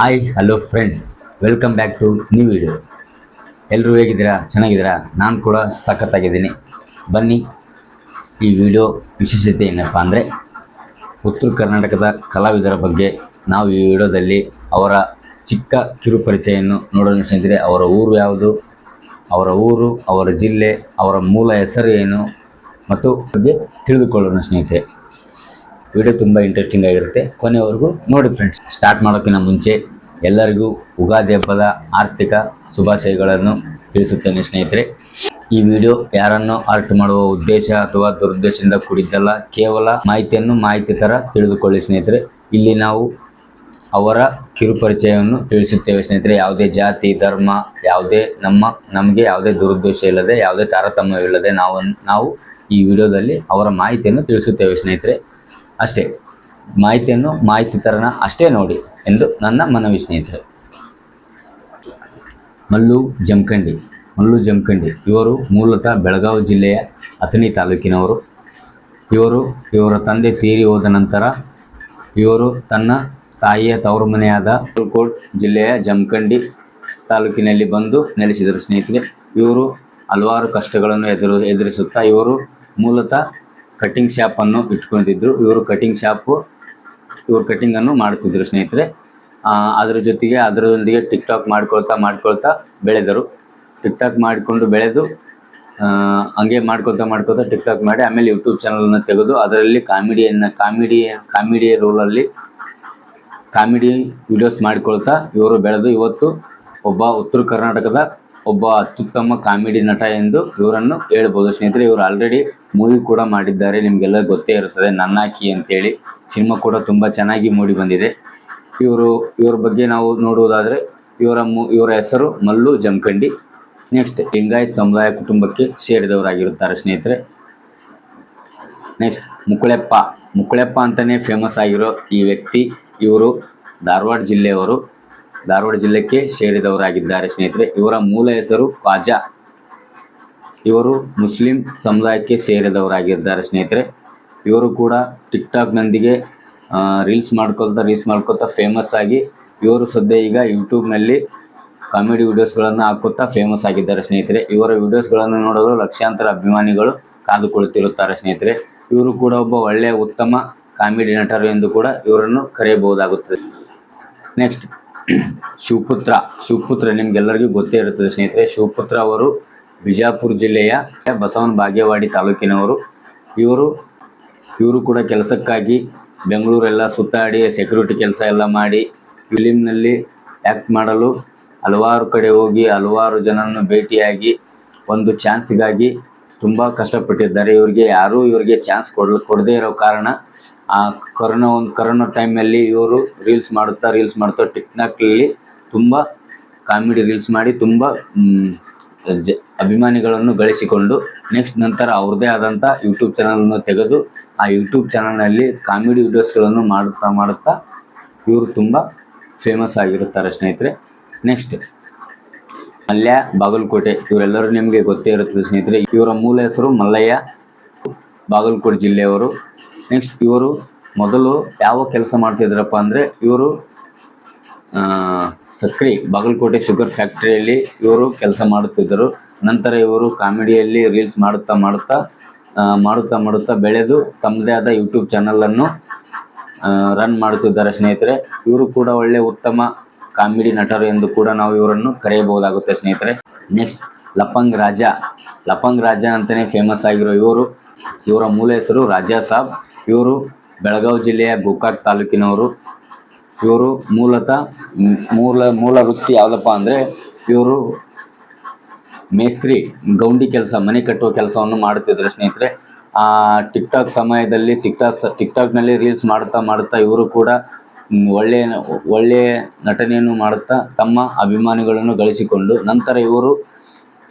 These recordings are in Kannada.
Hi hello friends welcome back to new video ಎಲ್ಲರೂ ಹೇಗಿದ್ದೀರಾ? ಚೆನ್ನಾಗಿದ್ದೀರಾ? ನಾನು ಕೂಡ ಸಖತ್ತಾಗಿದ್ದೀನಿ. ಬನ್ನಿ, ಈ ವಿಡಿಯೋ ವಿಶೇಷತೆ ಏನಪ್ಪ ಅಂದರೆ, ಉತ್ತರ ಕರ್ನಾಟಕದ ಕಲಾವಿದರ ಬಗ್ಗೆ ನಾವು ಈ ವಿಡಿಯೋದಲ್ಲಿ ಅವರ ಚಿಕ್ಕ ಕಿರು ಪರಿಚಯವನ್ನು ನೋಡೋಣ ಸ್ನೇಹಿತರೆ. ಅವರ ಊರು ಯಾವುದು? ಅವರ ಊರು, ಅವರ ಜಿಲ್ಲೆ, ಅವರ ಮೂಲ ಹೆಸರು ಏನು? ಮತ್ತು ಬಗ್ಗೆ ತಿಳಿದುಕೊಳ್ಳೋಣ ಸ್ನೇಹಿತರೆ. ವಿಡಿಯೋ ತುಂಬ ಇಂಟ್ರೆಸ್ಟಿಂಗ್ ಆಗಿರುತ್ತೆ. ಕೊನೆವರೆಗೂ ನೋಡಿ ಫ್ರೆಂಡ್ಸ್ ಸ್ಟಾರ್ಟ್ ಮಾಡೋಕ್ಕಿಂತ ಮುಂಚೆ ಎಲ್ಲರಿಗೂ ಉಗಾದಿ ಹಬ್ಬದ ಆರ್ಥಿಕ ಶುಭಾಶಯಗಳನ್ನು ತಿಳಿಸುತ್ತೇನೆ ಸ್ನೇಹಿತರೆ. ಈ ವಿಡಿಯೋ ಯಾರನ್ನು ಆರ್ಟ್ ಮಾಡುವ ಉದ್ದೇಶ ಅಥವಾ ದುರುದ್ದೇಶದಿಂದ ಕೂಡಿದ್ದಲ್ಲ, ಕೇವಲ ಮಾಹಿತಿಯನ್ನು ಮಾಹಿತಿ ಥರ ತಿಳಿದುಕೊಳ್ಳಿ ಸ್ನೇಹಿತರೆ. ಇಲ್ಲಿ ನಾವು ಅವರ ಕಿರುಪರಿಚಯವನ್ನು ತಿಳಿಸುತ್ತೇವೆ ಸ್ನೇಹಿತರೆ. ಯಾವುದೇ ಜಾತಿ, ಧರ್ಮ, ಯಾವುದೇ ನಮ್ಮ, ನಮಗೆ ಯಾವುದೇ ದುರುದ್ದೇಶ ಇಲ್ಲದೆ, ಯಾವುದೇ ತಾರತಮ್ಯವಿಲ್ಲದೆ ನಾವು ನಾವು ಈ ವಿಡಿಯೋದಲ್ಲಿ ಅವರ ಮಾಹಿತಿಯನ್ನು ತಿಳಿಸುತ್ತೇವೆ ಸ್ನೇಹಿತರೆ. ಅಷ್ಟೇ. ಮಾಹಿತಿಯನ್ನು, ಮಾಹಿತಿ ತರನ ಅಷ್ಟೇ ನೋಡಿ ಎಂದು ನನ್ನ ಮನವಿ ಸ್ನೇಹಿತರೆ. ಮಲ್ಲು ಜಮಖಂಡಿ ಮಲ್ಲು ಜಮಖಂಡಿ. ಇವರು ಮೂಲತಃ ಬೆಳಗಾವಿ ಜಿಲ್ಲೆಯ ಅಥಣಿ ತಾಲೂಕಿನವರು. ಇವರು, ಇವರ ತಂದೆ ತೀರಿ ಹೋದ ನಂತರ ಇವರು ತನ್ನ ತಾಯಿಯ ತವರು ಮನೆಯಾದ ಕೋಟ್ ಜಿಲ್ಲೆಯ ಜಮಖಂಡಿ ತಾಲೂಕಿನಲ್ಲಿ ಬಂದು ನೆಲೆಸಿದರು ಸ್ನೇಹಿತರೆ. ಇವರು ಹಲವಾರು ಕಷ್ಟಗಳನ್ನು ಎದುರು, ಎದುರಿಸುತ್ತಾ ಇವರು ಮೂಲತಃ ಕಟ್ಟಿಂಗ್ ಶಾಪನ್ನು ಇಟ್ಕೊಂಡಿದ್ರು. ಇವರು ಕಟಿಂಗ್ ಶಾಪು ಇವರು ಕಟ್ಟಿಂಗನ್ನು ಮಾಡುತ್ತಿದ್ದರು ಸ್ನೇಹಿತರೆ. ಆ, ಅದರ ಜೊತೆಗೆ ಅದರೊಂದಿಗೆ ಟಿಕ್ ಟಾಕ್ ಮಾಡ್ಕೊಳ್ತಾ ಮಾಡ್ಕೊಳ್ತಾ ಬೆಳೆದರು. ಟಿಕ್ ಟಾಕ್ ಮಾಡಿಕೊಂಡು ಬೆಳೆದು ಹಂಗೆ ಮಾಡ್ಕೊಳ್ತಾ ಮಾಡ್ಕೊಳ್ತಾ ಟಿಕ್ ಟಾಕ್ ಮಾಡಿ ಆಮೇಲೆ ಯೂಟ್ಯೂಬ್ ಚಾನಲನ್ನು ತೆಗೆದು ಅದರಲ್ಲಿ ಕಾಮಿಡಿಯನ್ನು ಕಾಮಿಡಿ ಕಾಮಿಡಿ ರೋಲಲ್ಲಿ ಕಾಮಿಡಿ ವಿಡಿಯೋಸ್ ಮಾಡ್ಕೊಳ್ತಾ ಇವರು ಬೆಳೆದು ಇವತ್ತು ಒಬ್ಬ ಉತ್ತರ ಕರ್ನಾಟಕದ ಒಬ್ಬ ಅತ್ಯುತ್ತಮ ಕಾಮಿಡಿ ನಟ ಎಂದು ಇವರನ್ನು ಹೇಳ್ಬೋದು. ಸ್ನೇಹಿತರೆ, ಇವರು ಆಲ್ರೆಡಿ ಮೂವಿ ಕೂಡ ಮಾಡಿದ್ದಾರೆ. ನಿಮಗೆಲ್ಲ ಗೊತ್ತೇ ಇರುತ್ತದೆ. ನನ್ನಾಕಿ ಅಂತೇಳಿ ಸಿನಿಮಾ ಕೂಡ ತುಂಬ ಚೆನ್ನಾಗಿ ಮೂಡಿ ಬಂದಿದೆ. ಇವರು, ಇವ್ರ ಬಗ್ಗೆ ನಾವು ನೋಡುವುದಾದರೆ ಇವರ ಇವರ ಹೆಸರು ಮಲ್ಲು ಜಮಖಂಡಿ ನೆಕ್ಸ್ಟ್ ಲಿಂಗಾಯತ್ ಸಮುದಾಯ ಕುಟುಂಬಕ್ಕೆ ಸೇರಿದವರಾಗಿರುತ್ತಾರೆ ಸ್ನೇಹಿತರೆ. ನೆಕ್ಸ್ಟ್ ಮುಕುಳೆಪ್ಪ. ಮುಕುಳೆಪ್ಪ ಅಂತಲೇ ಫೇಮಸ್ ಆಗಿರೋ ಈ ವ್ಯಕ್ತಿ ಇವರು ಧಾರವಾಡ ಜಿಲ್ಲೆಯವರು. ಧಾರವಾಡ ಜಿಲ್ಲೆಗೆ ಸೇರಿದವರಾಗಿದ್ದಾರೆ ಸ್ನೇಹಿತರೆ. ಇವರ ಮೂಲ ಹೆಸರು ಖಾಜಾ. ಇವರು ಮುಸ್ಲಿಂ ಸಮುದಾಯಕ್ಕೆ ಸೇರಿದವರಾಗಿದ್ದಾರೆ ಸ್ನೇಹಿತರೆ. ಇವರು ಕೂಡ ಟಿಕ್ ಟಾಕ್ನೊಂದಿಗೆ ರೀಲ್ಸ್ ಮಾಡ್ಕೊಳ್ತಾ ರೀಲ್ಸ್ ಮಾಡ್ಕೊಳ್ತಾ ಫೇಮಸ್ ಆಗಿ, ಇವರು ಸದ್ಯ ಈಗ ಯೂಟ್ಯೂಬ್ನಲ್ಲಿ ಕಾಮಿಡಿ ವಿಡಿಯೋಸ್ಗಳನ್ನು ಹಾಕುತ್ತಾ ಫೇಮಸ್ ಆಗಿದ್ದಾರೆ ಸ್ನೇಹಿತರೆ. ಇವರ ವಿಡಿಯೋಸ್ಗಳನ್ನು ನೋಡಲು ಲಕ್ಷಾಂತರ ಅಭಿಮಾನಿಗಳು ಕಾದುಕೊಳ್ಳುತ್ತಿರುತ್ತಾರೆ ಸ್ನೇಹಿತರೆ. ಇವರು ಕೂಡ ಒಬ್ಬ ಒಳ್ಳೆಯ ಉತ್ತಮ ಕಾಮಿಡಿ ನಟರು ಎಂದು ಕೂಡ ಇವರನ್ನು ಕರೆಯಬಹುದಾಗುತ್ತದೆ. ನೆಕ್ಸ್ಟ್ ಶಿವಪುತ್ರ ಶಿವಪುತ್ರ ನಿಮ್ಗೆಲ್ಲರಿಗೂ ಗೊತ್ತೇ ಇರುತ್ತದೆ ಸ್ನೇಹಿತರೆ. ಶಿವಪುತ್ರ ಅವರು ಬಿಜಾಪುರ ಜಿಲ್ಲೆಯ ಬಸವನ ಬಾಗೇವಾಡಿ ತಾಲೂಕಿನವರು. ಇವರು ಇವರು ಕೂಡ ಕೆಲಸಕ್ಕಾಗಿ ಬೆಂಗಳೂರೆಲ್ಲ ಸುತ್ತಾಡಿ ಸೆಕ್ಯೂರಿಟಿ ಕೆಲಸ ಎಲ್ಲ ಮಾಡಿ ಫಿಲಿಮ್ನಲ್ಲಿ ಆ್ಯಕ್ಟ್ ಮಾಡಲು ಹಲವಾರು ಕಡೆ ಹೋಗಿ, ಹಲವಾರು ಜನರನ್ನು ಭೇಟಿಯಾಗಿ, ಒಂದು ಚಾನ್ಸ್ಗಾಗಿ ತುಂಬ ಕಷ್ಟಪಟ್ಟಿದ್ದಾರೆ. ಇವರಿಗೆ ಯಾರೂ ಇವರಿಗೆ ಚಾನ್ಸ್ ಕೊಡ್ ಕೊಡದೇ ಇರೋ ಕಾರಣ, ಆ ಕೊರೋನಾ ಒಂದು ಕೊರೋನಾ ಟೈಮಲ್ಲಿ ಇವರು ರೀಲ್ಸ್ ಮಾಡುತ್ತಾ ರೀಲ್ಸ್ ಮಾಡುತ್ತಾ ಟಿಕ್ಟಾಕಲ್ಲಿ ತುಂಬ ಕಾಮಿಡಿ ರೀಲ್ಸ್ ಮಾಡಿ ತುಂಬ ಅಭಿಮಾನಿಗಳನ್ನು ಗಳಿಸಿಕೊಂಡು ನೆಕ್ಸ್ಟ್ ನಂತರ ಅವ್ರದ್ದೇ ಆದಂಥ ಯೂಟ್ಯೂಬ್ ಚಾನಲನ್ನು ತೆಗೆದು ಆ ಯೂಟ್ಯೂಬ್ ಚಾನಲ್ನಲ್ಲಿ ಕಾಮಿಡಿ ವಿಡಿಯೋಸ್ಗಳನ್ನು ಮಾಡುತ್ತಾ ಮಾಡುತ್ತಾ ಇವರು ತುಂಬ ಫೇಮಸ್ ಆಗಿರುತ್ತಾರೆ ಸ್ನೇಹಿತರೆ. ನೆಕ್ಸ್ಟ್ ಮಲ್ಯ, ಬಾಗಲಕೋಟೆ, ಇವರೆಲ್ಲರೂ ನಿಮಗೆ ಗೊತ್ತೇ ಇರುತ್ತದೆ ಸ್ನೇಹಿತರೆ, ಇವರ ಮೂಲ ಹೆಸರು ಮಲ್ಲಯ್ಯ, ಬಾಗಲಕೋಟೆ ಜಿಲ್ಲೆಯವರು. ನೆಕ್ಸ್ಟ್ ಇವರು ಮೊದಲು ಯಾವ ಕೆಲಸ ಮಾಡ್ತಿದ್ರಪ್ಪ ಅಂದರೆ, ಇವರು ಸಕ್ರಿ, ಬಾಗಲಕೋಟೆ ಶುಗರ್ ಫ್ಯಾಕ್ಟ್ರಿಯಲ್ಲಿ ಇವರು ಕೆಲಸ ಮಾಡುತ್ತಿದ್ದರು. ನಂತರ ಇವರು ಕಾಮಿಡಿಯಲ್ಲಿ ರೀಲ್ಸ್ ಮಾಡುತ್ತಾ ಮಾಡುತ್ತಾ ಮಾಡುತ್ತಾ ಮಾಡುತ್ತಾ ಬೆಳೆದು ತಮ್ಮದೇ ಆದ ಯೂಟ್ಯೂಬ್ ಚಾನಲನ್ನು ರನ್ ಮಾಡುತ್ತಿದ್ದಾರೆ ಸ್ನೇಹಿತರೆ. ಇವರು ಕೂಡ ಒಳ್ಳೆ ಉತ್ತಮ ಕಾಮಿಡಿ ನಟರು ಎಂದು ಕೂಡ ನಾವು ಇವರನ್ನು ಕರೆಯಬಹುದಾಗುತ್ತೆ, ಸ್ನೇಹಿತರೆ. ನೆಕ್ಸ್ಟ್ ಲಪಂಗ್ ರಾಜ. ಲಪಂಗ್ ರಾಜ ಅಂತಲೇ ಫೇಮಸ್ ಆಗಿರೋ ಇವರು. ಇವರ ಮೂಲ ಹೆಸರು ರಾಜಾ ಸಾಬ್. ಇವರು ಬೆಳಗಾವಿ ಜಿಲ್ಲೆಯ ಗೋಕಾಕ್ ತಾಲೂಕಿನವರು. ಇವರು ಮೂಲತಃ ಮೂಲ ಮೂಲ ವೃತ್ತಿ ಯಾವುದಪ್ಪ ಅಂದರೆ ಇವರು ಮೇಸ್ತ್ರಿ, ಗೌಂಡಿ ಕೆಲಸ, ಮನೆ ಕಟ್ಟುವ ಕೆಲಸವನ್ನು ಮಾಡುತ್ತಿದ್ದರು, ಸ್ನೇಹಿತರೆ. ಟಿಕ್ಟಾಕ್ ಟಿಕ್ ಟಾಕ್ ಸಮಯದಲ್ಲಿ ಟಿಕ್ ಟಾಕ್ ಟಿಕ್ ಟಾಕ್ನಲ್ಲಿ ರೀಲ್ಸ್ ಮಾಡುತ್ತಾ ಮಾಡುತ್ತಾ ಇವರು ಕೂಡ ಒಳ್ಳೆಯ ಒಳ್ಳೆಯ ನಟನೆಯನ್ನು ಮಾಡುತ್ತಾ ತಮ್ಮ ಅಭಿಮಾನಿಗಳನ್ನು ಗಳಿಸಿಕೊಂಡು ನಂತರ ಇವರು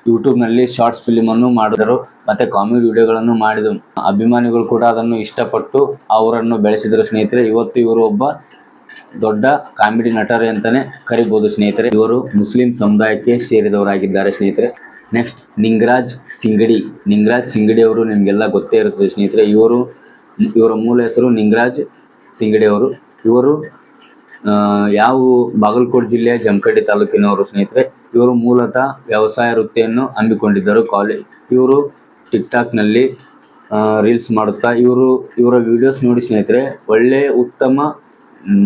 ಯೂಟ್ಯೂಬ್ನಲ್ಲಿ ಶಾರ್ಟ್ಸ್ ಫಿಲಿಮನ್ನು ಮಾಡಿದರು, ಮತ್ತು ಕಾಮಿಡಿ ವಿಡಿಯೋಗಳನ್ನು ಮಾಡಿದರು. ಅಭಿಮಾನಿಗಳು ಕೂಡ ಅದನ್ನು ಇಷ್ಟಪಟ್ಟು ಅವರನ್ನು ಬೆಳೆಸಿದರು. ಸ್ನೇಹಿತರೆ, ಇವತ್ತು ಇವರು ಒಬ್ಬ ದೊಡ್ಡ ಕಾಮಿಡಿ ನಟರು ಅಂತಲೇ ಕರಿಬೋದು ಸ್ನೇಹಿತರೆ. ಇವರು ಮುಸ್ಲಿಂ ಸಮುದಾಯಕ್ಕೆ ಸೇರಿದವರಾಗಿದ್ದಾರೆ ಸ್ನೇಹಿತರೆ. ನೆಕ್ಸ್ಟ್, ನಿಂಗರಾಜ್ ಸಿಂಗಡಿ. ನಿಂಗರಾಜ್ ಸಿಂಗಡಿ ಅವರು ನಿಮಗೆಲ್ಲ ಗೊತ್ತೇ ಇರುತ್ತದೆ ಸ್ನೇಹಿತರೆ. ಇವರು, ಇವರ ಮೂಲ ಹೆಸರು ನಿಂಗರಾಜ್ ಸಿಂಗಡಿ ಅವರು. ಇವರು ಯಾವ ಬಾಗಲಕೋಟೆ ಜಿಲ್ಲೆಯ ಜಮಖಂಡಿ ತಾಲೂಕಿನವರು ಸ್ನೇಹಿತರೆ, ಇವರು ಮೂಲತಃ ವ್ಯವಸಾಯ ವೃತ್ತಿಯನ್ನು ಹಮ್ಮಿಕೊಂಡಿದ್ದರು ಕಾಲೇಜ್ ಇವರು ಟಿಕ್ಟಾಕ್ನಲ್ಲಿ ರೀಲ್ಸ್ ಮಾಡುತ್ತಾ, ಇವರು, ಇವರ ವಿಡಿಯೋಸ್ ನೋಡಿ ಸ್ನೇಹಿತರೆ ಒಳ್ಳೆಯ ಉತ್ತಮ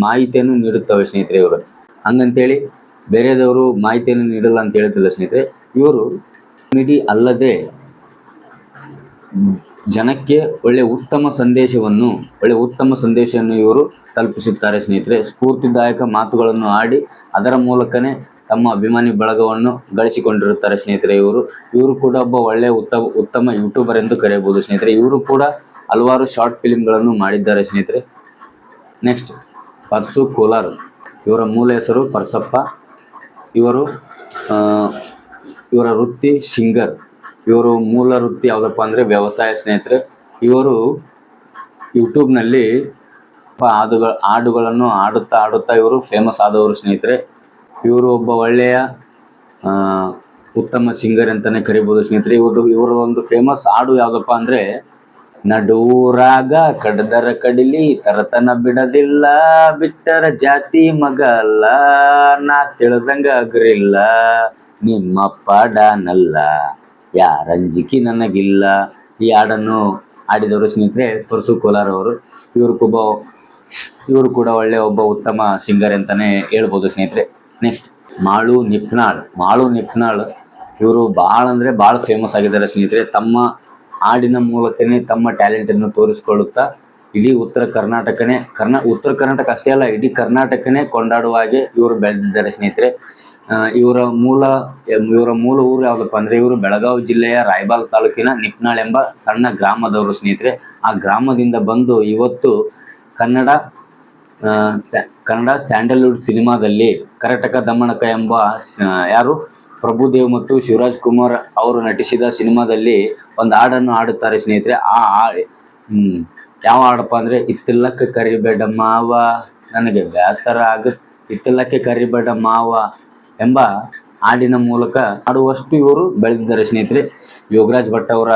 ಮಾಹಿತಿಯನ್ನು ನೀಡುತ್ತವೆ ಸ್ನೇಹಿತರೆ ಇವರು. ಹಂಗಂತೇಳಿ, ಬೇರೆದವರು ಮಾಹಿತಿಯನ್ನು ನೀಡಲ್ಲ ಅಂತ ಹೇಳ್ತಿಲ್ಲ ಸ್ನೇಹಿತರೆ, ಇವರು ಕಾಮಿಡಿ ಅಲ್ಲದೆ ಜನಕ್ಕೆ ಒಳ್ಳೆ ಉತ್ತಮ ಸಂದೇಶವನ್ನು, ಒಳ್ಳೆ ಉತ್ತಮ ಸಂದೇಶವನ್ನು ಇವರು ತಲುಪಿಸುತ್ತಾರೆ ಸ್ನೇಹಿತರೆ. ಸ್ಫೂರ್ತಿದಾಯಕ ಮಾತುಗಳನ್ನು ಆಡಿ ಅದರ ಮೂಲಕನೇ ತಮ್ಮ ಅಭಿಮಾನಿ ಬಳಗವನ್ನು ಗಳಿಸಿಕೊಂಡಿರುತ್ತಾರೆ ಸ್ನೇಹಿತರೆ ಇವರು. ಇವರು ಕೂಡ ಒಬ್ಬ ಒಳ್ಳೆಯ ಉತ್ತಮ ಉತ್ತಮ ಯೂಟ್ಯೂಬರ್ ಎಂದು ಕರೆಯಬಹುದು ಸ್ನೇಹಿತರೆ. ಇವರು ಕೂಡ ಹಲವಾರು ಶಾರ್ಟ್ ಫಿಲಿಮ್ಗಳನ್ನು ಮಾಡಿದ್ದಾರೆ ಸ್ನೇಹಿತರೆ. ನೆಕ್ಸ್ಟ್ ಪರ್ಸು ಕೋಲಾರ್. ಇವರ ಮೂಲ ಹೆಸರು ಪರ್ಸಪ್ಪ. ಇವರು ಇವರ ವೃತ್ತಿ ಸಿಂಗರ್. ಇವರು ಮೂಲ ವೃತ್ತಿ ಯಾವುದಪ್ಪ ಅಂದರೆ ವ್ಯವಸಾಯ ಸ್ನೇಹಿತರೆ. ಇವರು ಯೂಟ್ಯೂಬ್ನಲ್ಲಿ ಹಾಡುಗಳ ಹಾಡುಗಳನ್ನು ಆಡುತ್ತಾ ಆಡುತ್ತಾ ಇವರು ಫೇಮಸ್ ಆದವರು ಸ್ನೇಹಿತರೆ. ಇವರು ಒಬ್ಬ ಒಳ್ಳೆಯ ಉತ್ತಮ ಸಿಂಗರ್ ಅಂತಲೇ ಕರಿಬೋದು ಸ್ನೇಹಿತರೆ. ಇವರು, ಇವರ ಒಂದು ಫೇಮಸ್ ಹಾಡು ಯಾವುದಪ್ಪ ಅಂದರೆ ನಡೂರಾಗ ಕಡದರ ಕಡಿಲಿ, ತರತನ ಬಿಡದಿಲ್ಲ, ಬಿಟ್ಟರ ಜಾತಿ ಮಗ ಅಲ್ಲ, ನಾ ತಿಳಿದಂಗ ಅಗ್ರಿಲ್ಲ ನಿಮ್ಮ ಪಾಡನಲ್ಲ ಯಾರಂಜಿಕಿ ನನಗಿಲ್ಲ. ಈ ಹಾಡನ್ನು ಹಾಡಿದವರು ಸ್ನೇಹಿತರೆ, ಪರಸು ಕೋಲಾರ್ ಅವರು. ಇವರು ಒಬ್ಬ ಇವರು ಕೂಡ ಒಳ್ಳೆ ಒಬ್ಬ ಉತ್ತಮ ಸಿಂಗರ್ ಅಂತಾನೆ ಹೇಳ್ಬೋದು ಸ್ನೇಹಿತರೆ. ನೆಕ್ಸ್ಟ್ ಮಾಳು ನಿಪ್ನಾಳ್. ಮಾಳು ನಿಪ್ನಾಳ್. ಇವರು ಭಾಳ ಅಂದರೆ ಭಾಳ ಫೇಮಸ್ ಆಗಿದ್ದಾರೆ ಸ್ನೇಹಿತರೆ. ತಮ್ಮ ಹಾಡಿನ ಮೂಲಕನೇ ತಮ್ಮ ಟ್ಯಾಲೆಂಟನ್ನು ತೋರಿಸಿಕೊಳ್ಳುತ್ತಾ ಇಡೀ ಉತ್ತರ ಕರ್ನಾಟಕನೇ, ಕರ್ನಾ, ಉತ್ತರ ಕರ್ನಾಟಕ ಅಷ್ಟೇ ಅಲ್ಲ, ಇಡೀ ಕರ್ನಾಟಕನೇ ಕೊಂಡಾಡುವ ಹಾಗೆ ಇವರು ಬೆಳೆದಿದ್ದಾರೆ ಸ್ನೇಹಿತರೆ. ಇವರ ಮೂಲ ಇವರ ಮೂಲ ಊರು ಯಾವುದಪ್ಪ ಅಂದ್ರೆ ಇವರು ಬೆಳಗಾವಿ ಜಿಲ್ಲೆಯ ರಾಯಬಾಗ್ ತಾಲೂಕಿನ ನಿಪ್ನಾಳ್ ಎಂಬ ಸಣ್ಣ ಗ್ರಾಮದವರು ಸ್ನೇಹಿತರೆ. ಆ ಗ್ರಾಮದಿಂದ ಬಂದು ಇವತ್ತು ಕನ್ನಡ ಕನ್ನಡ ಸ್ಯಾಂಡಲ್ವುಡ್ ಸಿನಿಮಾದಲ್ಲಿ ಕರ್ನಾಟಕ ದಮ್ಮಣಕ ಎಂಬ ಯಾರು? ಪ್ರಭುದೇವ್ ಮತ್ತು ಶಿವರಾಜ್ ಕುಮಾರ್ ಅವರು ನಟಿಸಿದ ಸಿನಿಮಾದಲ್ಲಿ ಒಂದು ಹಾಡನ್ನು ಹಾಡುತ್ತಾರೆ ಸ್ನೇಹಿತರೆ. ಆ ಯಾವ ಹಾಡಪ್ಪ ಅಂದ್ರೆ, ಇತ್ತಿಲ್ಲಕ್ಕೆ ಕರಿಬೇಡ ಮಾವ, ನನಗೆ ಬೇಸರ ಆಗ ಇತ್ತಿಲ್ಲಕ್ಕೆ ಕರಿಬೇಡ ಮಾವ ಎಂಬ ಹಾಡಿನ ಮೂಲಕ ಹಾಡುವಷ್ಟು ಇವರು ಬೆಳೆದಿದ್ದಾರೆ ಸ್ನೇಹಿತರೆ. ಯೋಗರಾಜ್ ಭಟ್ ಅವರ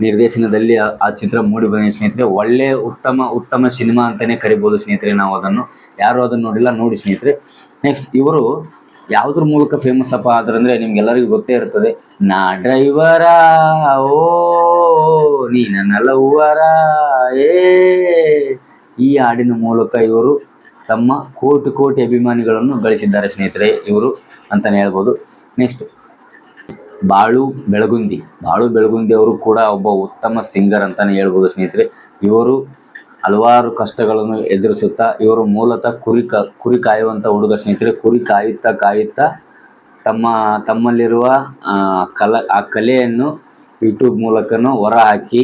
ನಿರ್ದೇಶನದಲ್ಲಿ ಆ- ಚಿತ್ರ ಮೂಡಿ ಬಂದಿದೆ ಸ್ನೇಹಿತರೆ. ಒಳ್ಳೆ ಉತ್ತಮ ಉತ್ತಮ ಸಿನಿಮಾ ಅಂತಾನೆ ಕರಿಬೋದು ಸ್ನೇಹಿತರೆ ನಾವು ಅದನ್ನು. ಯಾರು ಅದನ್ನು ನೋಡಿಲ್ಲ, ನೋಡಿ ಸ್ನೇಹಿತರೆ. ನೆಕ್ಸ್ಟ್ ಇವರು ಯಾವುದ್ರ ಮೂಲಕ ಫೇಮಸ್ ಅಪ್ಪ ಆದ್ರಂದ್ರೆ ನಿಮ್ಗೆಲ್ಲರಿಗೂ ಗೊತ್ತೇ ಇರ್ತದೆ. ನಾ ಡ್ರೈವರ ಓ ನೀ ನನ್ನ ಲವ್ವರ ಏ, ಈ ಹಾಡಿನ ಮೂಲಕ ಇವರು ತಮ್ಮ ಕೋಟಿ ಕೋಟಿ ಅಭಿಮಾನಿಗಳನ್ನು ಗಳಿಸಿದ್ದಾರೆ ಸ್ನೇಹಿತರೆ, ಇವರು ಅಂತಲೇ ಹೇಳ್ಬೋದು. ನೆಕ್ಸ್ಟ್ ಬಾಳು ಬೆಳಗುಂದಿ. ಬಾಳು ಬೆಳಗುಂದಿ ಅವರು ಕೂಡ ಒಬ್ಬ ಉತ್ತಮ ಸಿಂಗರ್ ಅಂತಲೇ ಹೇಳ್ಬೋದು ಸ್ನೇಹಿತರೆ. ಇವರು ಹಲವಾರು ಕಷ್ಟಗಳನ್ನು ಎದುರಿಸುತ್ತಾ, ಇವರು ಮೂಲತಃ ಕುರಿ ಕ, ಕುರಿ ಕಾಯುವಂಥ ಹುಡುಗ ಸ್ನೇಹಿತರೆ. ಕುರಿ ಕಾಯುತ್ತಾ ಕಾಯುತ್ತಾ ತಮ್ಮ, ತಮ್ಮಲ್ಲಿರುವ ಕಲ, ಆ ಕಲೆಯನ್ನು ಯೂಟ್ಯೂಬ್ ಮೂಲಕನೂ ಹೊರ ಹಾಕಿ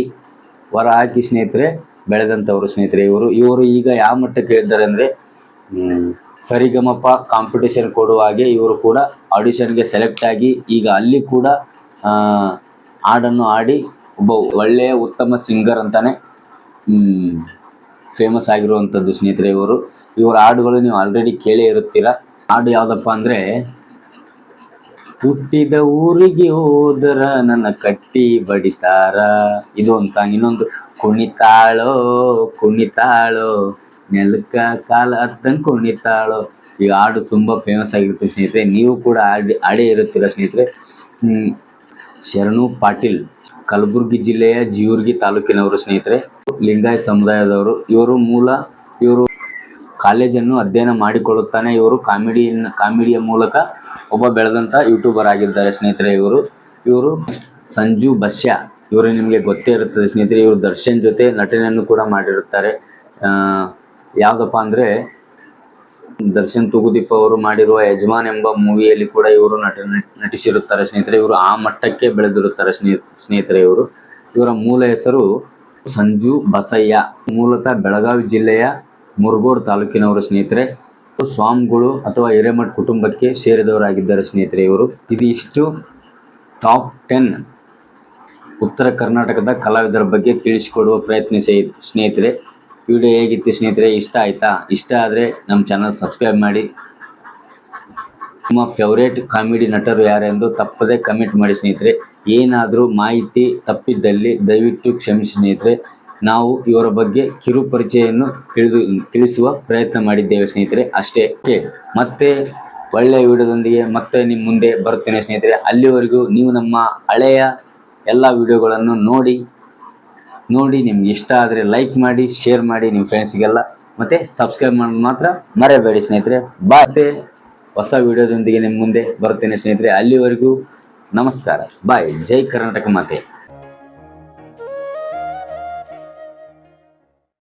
ಹೊರ ಹಾಕಿ ಸ್ನೇಹಿತರೆ, ಬೆಳೆದಂಥವರು ಸ್ನೇಹಿತರೆ ಇವರು. ಇವರು ಈಗ ಯಾವ ಮಟ್ಟಕ್ಕೆ ಇದ್ದಾರೆ ಅಂದರೆ ಸರಿಗಮಪ ಕಾಂಪಿಟೇಷನ್ ಕೊಡುವ ಹಾಗೆ ಇವರು ಕೂಡ ಆಡಿಷನ್ಗೆ ಸೆಲೆಕ್ಟ್ ಆಗಿ ಈಗ ಅಲ್ಲಿ ಕೂಡ ಹಾಡನ್ನು ಹಾಡಿ ಒಬ್ಬ ಒಳ್ಳೆಯ ಉತ್ತಮ ಸಿಂಗರ್ ಅಂತಾನೆ ಫೇಮಸ್ ಆಗಿರುವಂಥದ್ದು ಸ್ನೇಹಿತರೆ ಇವರು. ಇವರ ಹಾಡುಗಳು ನೀವು ಆಲ್ರೆಡಿ ಕೇಳೇ ಇರುತ್ತೀರ. ಹಾಡು ಯಾವುದಪ್ಪ ಅಂದರೆ, ಹುಟ್ಟಿದ ಊರಿಗೆ ಹೋದರ ನನ್ನ ಕಟ್ಟಿ ಬಡಿತಾರ. ಇದು ಒಂದು ಸಾಂಗ್ ಇನ್ನೊಂದು, ಕುಣಿತಾಳೋ ಕುಣಿತಾಳೋ. ನೆಲಕ್ಕ ಕಾಲ ಹತ್ತಂಗ್ ಕುಣಿತಾಳೋ ಈ ಹಾಡು ತುಂಬ ಫೇಮಸ್ ಆಗಿರುತ್ತೆ ಸ್ನೇಹಿತರೆ, ನೀವು ಕೂಡ ಹಾಡಿ, ಹಾಡೇ ಇರುತ್ತೀರ ಸ್ನೇಹಿತರೆ. ಶರಣು ಪಾಟೀಲ್, ಕಲಬುರಗಿ ಜಿಲ್ಲೆಯ ಜೀವರ್ಗಿ ತಾಲೂಕಿನವರು ಸ್ನೇಹಿತರೆ. ಲಿಂಗಾಯತ್ ಸಮುದಾಯದವರು, ಇವರು ಮೂಲ, ಇವರು ಕಾಲೇಜನ್ನು ಅಧ್ಯಯನ ಮಾಡಿಕೊಳ್ಳುತ್ತಾನೆ. ಇವರು ಕಾಮಿಡಿ, ಕಾಮಿಡಿಯ ಮೂಲಕ ಒಬ್ಬ ಬೆಳೆದಂಥ ಯೂಟ್ಯೂಬರ್ ಆಗಿದ್ದಾರೆ ಸ್ನೇಹಿತರೆ ಇವರು. ಇವರು ಸಂಜು ಬಶ್ಯ ಇವರು ನಿಮಗೆ ಗೊತ್ತೇ ಇರುತ್ತದೆ ಸ್ನೇಹಿತರೆ. ಇವರು ದರ್ಶನ್ ಜೊತೆ ನಟನೆಯನ್ನು ಕೂಡ ಮಾಡಿರುತ್ತಾರೆ. ಯಾವುದಪ್ಪ ಅಂದರೆ ದರ್ಶನ್ ತೂಗುದೀಪ್ ಅವರು ಮಾಡಿರುವ ಯಜಮಾನ್ ಎಂಬ ಮೂವಿಯಲ್ಲಿ ಕೂಡ ಇವರು ನಟ ನಟಿಸಿರುತ್ತಾರೆ ಸ್ನೇಹಿತರೆ. ಇವರು ಆ ಮಟ್ಟಕ್ಕೆ ಬೆಳೆದಿರುತ್ತಾರೆ ಸ್ನೇಹ, ಸ್ನೇಹಿತರೆ ಇವರು. ಇವರ ಮೂಲ ಹೆಸರು ಸಂಜು ಬಸಯ್ಯ. ಮೂಲತಃ ಬೆಳಗಾವಿ ಜಿಲ್ಲೆಯ ಮುರುಗೋಡ್ ತಾಲೂಕಿನವರು ಸ್ನೇಹಿತರೆ. ಸ್ವಾಮಿಗಳು ಅಥವಾ ಹಿರೇಮಠ್ ಕುಟುಂಬಕ್ಕೆ ಸೇರಿದವರಾಗಿದ್ದಾರೆ ಸ್ನೇಹಿತರೆ ಇವರು. ಇದಿಷ್ಟು ಟಾಪ್ ಟೆನ್ ಉತ್ತರ ಕರ್ನಾಟಕದ ಕಲಾವಿದರ ಬಗ್ಗೆ ತಿಳಿಸಿಕೊಡುವ ಪ್ರಯತ್ನಿಸಿ ಸ್ನೇಹಿತರೆ. ವಿಡಿಯೋ ಹೇಗಿತ್ತು ಸ್ನೇಹಿತರೆ, ಇಷ್ಟ ಆಯಿತಾ? ಇಷ್ಟ ಆದರೆ ನಮ್ಮ ಚಾನಲ್ ಸಬ್ಸ್ಕ್ರೈಬ್ ಮಾಡಿ. ನಿಮ್ಮ ಫೇವ್ರೇಟ್ ಕಾಮಿಡಿ ನಟರು ಯಾರೆಂದು ತಪ್ಪದೇ ಕಮೆಂಟ್ ಮಾಡಿ ಸ್ನೇಹಿತರೆ. ಏನಾದರೂ ಮಾಹಿತಿ ತಪ್ಪಿದ್ದಲ್ಲಿ ದಯವಿಟ್ಟು ಕ್ಷಮಿಸಿ ಸ್ನೇಹಿತರೆ. ನಾವು ಇವರ ಬಗ್ಗೆ ಕಿರು ಪರಿಚಯವನ್ನು ತಿಳಿದು, ತಿಳಿಸುವ ಪ್ರಯತ್ನ ಮಾಡಿದ್ದೇವೆ ಸ್ನೇಹಿತರೆ. ಅಷ್ಟೇ. ಮತ್ತೆ ಒಳ್ಳೆಯ ವಿಡಿಯೋದೊಂದಿಗೆ ಮತ್ತೆ ನಿಮ್ಮ ಮುಂದೆ ಬರುತ್ತೇನೆ ಸ್ನೇಹಿತರೆ. ಅಲ್ಲಿವರೆಗೂ ನೀವು ನಮ್ಮ ಹಳೆಯ ಎಲ್ಲ ವಿಡಿಯೋಗಳನ್ನು ನೋಡಿ ನೋಡಿ, ನಿಮ್ಗೆ ಇಷ್ಟ ಆದರೆ ಲೈಕ್ ಮಾಡಿ ಶೇರ್ ಮಾಡಿ ನಿಮ್ಮ ಫ್ರೆಂಡ್ಸ್ಗೆಲ್ಲ ಮತ್ತೆ ಸಬ್ಸ್ಕ್ರೈಬ್ ಮಾಡೋದು ಮಾತ್ರ ಮರೆಯಬೇಡಿ ಸ್ನೇಹಿತರೆ. ಬಾಯ್ ಮತ್ತೆ ಹೊಸ ವಿಡಿಯೋದೊಂದಿಗೆ ನಿಮ್ಮ ಮುಂದೆ ಬರುತ್ತೇನೆ ಸ್ನೇಹಿತರೆ. ಅಲ್ಲಿವರೆಗೂ ನಮಸ್ಕಾರ. ಬಾಯ್ ಜೈ ಕರ್ನಾಟಕ ಮಾತೆ.